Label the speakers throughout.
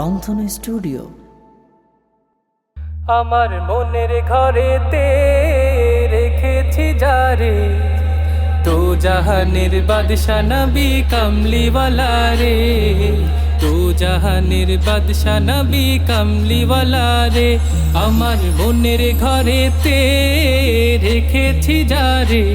Speaker 1: রংধনু স্টুডিও।
Speaker 2: আমার মনের ঘরেতে রেখেছি যারে তো জাহানের বাদশা নবী কামলিওয়ালা রে। তো জাহানের বাদশা নবী কামলিওয়ালা রে। আমার মনের ঘরেতে রেখেছি যারে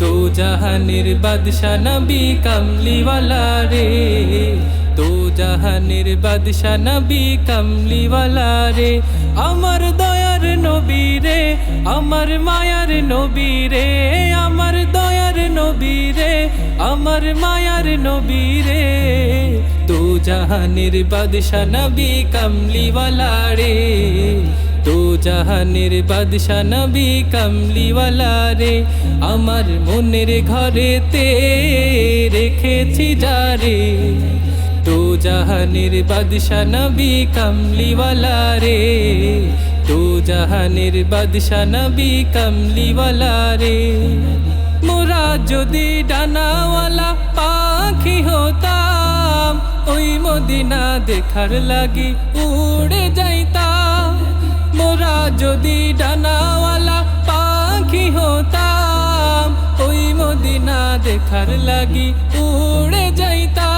Speaker 2: তো জাহানের বাদশা নবী কামলিওয়ালা রে। তো জাহানের বাদশা নবী কামলিওয়ালা রে। আমার দয়ার নবী রে, আমার মায়ার নবী রে, আমার দয়ার নবী রে, আমার মায়ার নবী রে। তো জাহানের বাদশা নবী কামলিওয়ালা রে, তো জাহানের বাদশা নবী কামলিওয়ালা রে, আমার মনের ঘরেতে রেখেছি যারে জাহানের বাদশা নবী কামলিওয়ালা রে। তো জাহানের বাদশা নবী কামলিওয়ালা রে। মোরা যদি ডানাওয়ালা পাখি হতাম, ওই মদিনা দেখার লাগি উড়ে যাইতাম। মোরা যদি ডানাওয়ালা পাখি হতাম, ওই মদিনা দেখার লাগি উড়ে যাইতাম।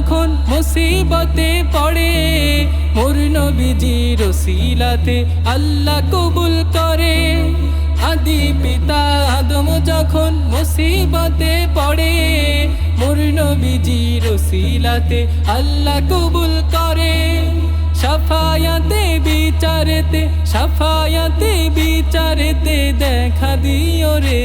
Speaker 2: যখন মুসিবতে পড়ে, মোর নবীজি রসিলাতে আল্লাহ কবুল করে। আদি পিতা আদম যখন মুসিবতে পড়ে, মোর নবীজি রসিলাতে আল্লাহ কবুল করে। সাফায়াতে বিচারেতে সাফায়াতে বিচারেতে দেখা দিও রে।